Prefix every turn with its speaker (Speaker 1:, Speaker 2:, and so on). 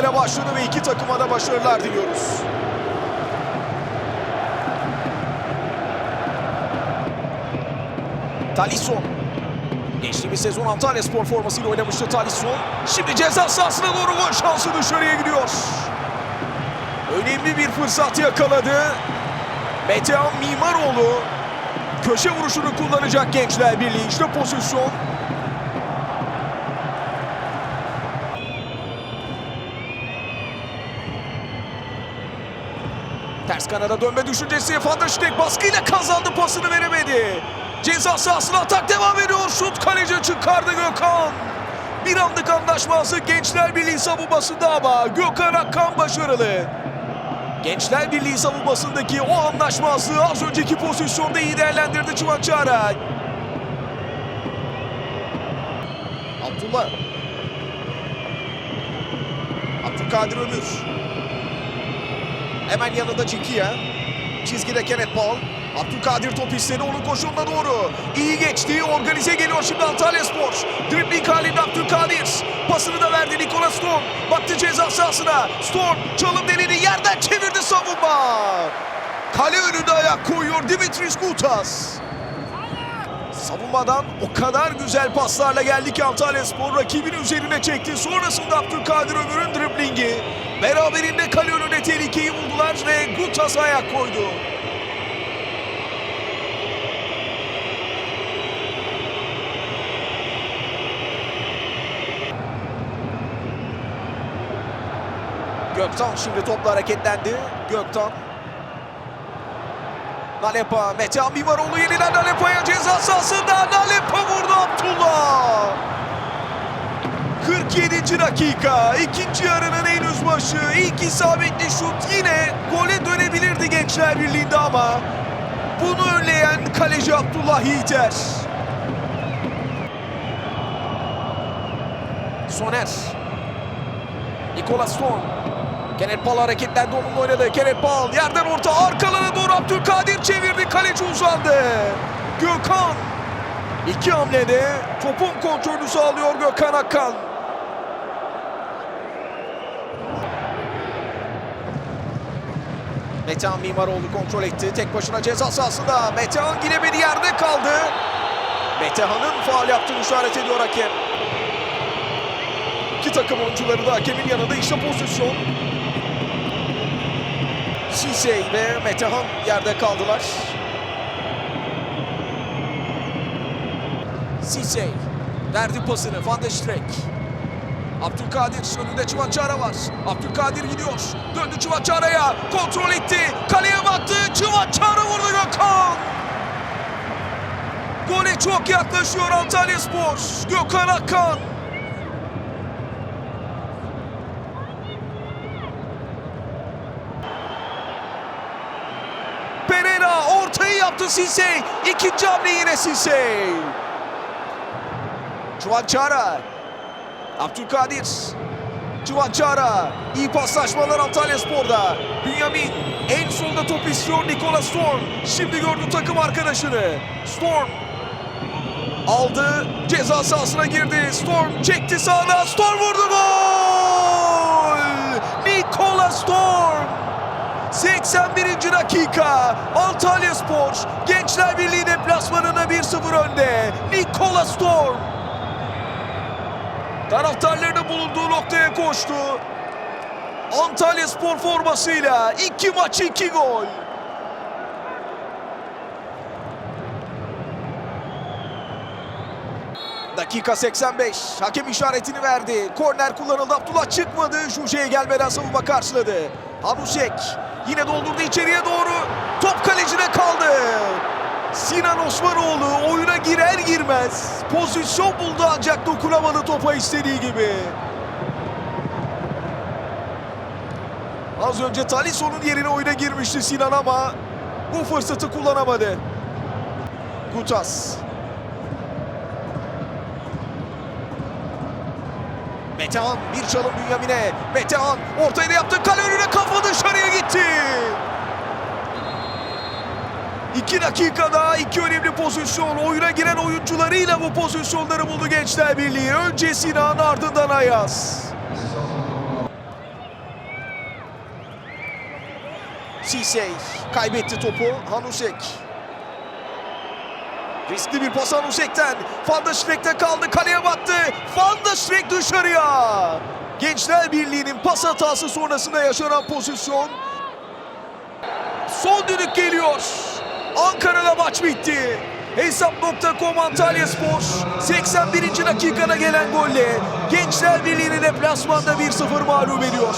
Speaker 1: mücadele başladı ve iki takıma da başarılar diliyoruz. Talisson. Geçtiğimiz sezon Antalya Spor formasıyla oynamıştı Talisson. Şimdi ceza sahasına doğru gol şansı dışarıya gidiyor. Önemli bir fırsat yakaladı. Metehan Mimaroğlu köşe vuruşunu kullanacak Gençler Birliği. İşte pozisyon. Ters kanada dönme düşüncesi. Van der Stek baskıyla kazandı pasını veremedi. Ceza sahasına atak devam ediyor. Şut kaleci çıkardı Gökhan. Bir anlık anlaşmazlık Gençler Birliği savunmasında ama Gökhan Akkan başarılı. Gençler Birliği savunmasındaki o anlaşmazlığı az önceki pozisyonda iyi değerlendirdi Çıvançara. Abdullah. Abdülkadir Ömür. Hemen yanında Cikiya. Çizgide Kenneth Paul. Abdülkadir top istedi onun koşuluna doğru. İyi geçti. Organize geliyor şimdi Antalya Spor. Dribbling halinde Abdülkadir. Pasını da verdi Nikola Storm. Baktı ceza sahasına. Storm çalım denedi. Yerden çevirdi savunma. Kale önünde ayak koyuyor Dimitris Gutas. Savunmadan o kadar güzel paslarla geldi ki Antalya Spor rakibin üzerine çekti. Sonrasında Abdülkadir Ömür'ün driblingi. Beraberinde kale önünde tehlikeyi buldular ve Gutas ayak koydu. Göktan şimdi topla hareketlendi. Göktan. Nalepa, Metehan Mimaroğlu yeniden Nalepa'ya ceza sahasında. Nalepa vurdu Abdullah. 47. dakika. ikinci yarının henüz başı. İlk isabetli şut yine gole dönebilirdi Gençler Birliği'nde ama bunu önleyen kaleci Abdullah Yiğiter. Soner. Nikola Storm. Kenneth Paul hareketlendi onunla oynadı. Kenneth Paul yerden orta arkalarına doğru Abdülkadir çevirdi. Kaleci uzandı. Gökhan. İki hamlede topun kontrolünü sağlıyor Gökhan Akkan. Metehan Mimaroğlu kontrol etti. Tek başına ceza sahasında. Metehan giremedi yerde kaldı. Metehan'ın faal yaptığını işaret ediyor hakem. İki takım oyuncuları da hakemin yanında işte pozisyon. Sisey ve Metehan yerde kaldılar. Sisey verdi pasını Van de Streek. Abdülkadir önünde Çıvançara var. Abdülkadir gidiyor. Döndü Çıvançara'ya. Kontrol etti. Kaleye baktı. Çıvançara vurdu Gökhan. Gole çok yaklaşıyor Antalya Spor. Gökhan Akkan. Pereira ortayı yaptı Sisey. İkinci hamle yine Sisey. Çuvançara. Abdülkadir. Çuvançara. İyi paslaşmalar Antalya Spor'da. Bünyamin en solda top istiyor Nikola Storm. Şimdi gördü takım arkadaşını. Storm aldı. Ceza sahasına girdi. Storm çekti sağına. Storm vurdu gol! Nikola Storm. 81. dakika Antalya Spor Gençler Birliği deplasmanında 1-0 önde. Nikola Storm taraftarlarının bulunduğu noktaya koştu. Antalya Spor formasıyla iki maç iki gol. Dakika 85. Hakem işaretini verdi. Korner kullanıldı. Abdullah çıkmadı. Juje'ye gelmeden savunma karşıladı. Hanusek yine doldurdu içeriye doğru. Top kalecine kaldı. Sinan Osmanoğlu oyuna girer girmez pozisyon buldu ancak dokunamadı topa istediği gibi. Az önce Talisson'un yerine oyuna girmişti Sinan ama bu fırsatı kullanamadı. Gutas. Metehan bir çalım Bünyamin'e. Metehan ortaya yaptı. Kale önüne kafa dışarıya gitti. 2 dakika daha iki önemli pozisyon. Oyuna giren oyuncularıyla bu pozisyonları buldu Gençler Birliği. Önce Sinan ardından Ayaz. Sisey kaybetti topu. Hanusek. Riskli bir pas Hanusek'ten. Van der kaldı. Kaleye battı. Van der Schreck dışarıya. Gençler Birliği'nin pas hatası sonrasında yaşanan pozisyon. Son düdük geliyor. Ankara'da maç bitti. Hesap.com Antalya Spor 81. dakikada gelen golle Gençler Birliği'ni deplasmanda 1-0 mağlup ediyor.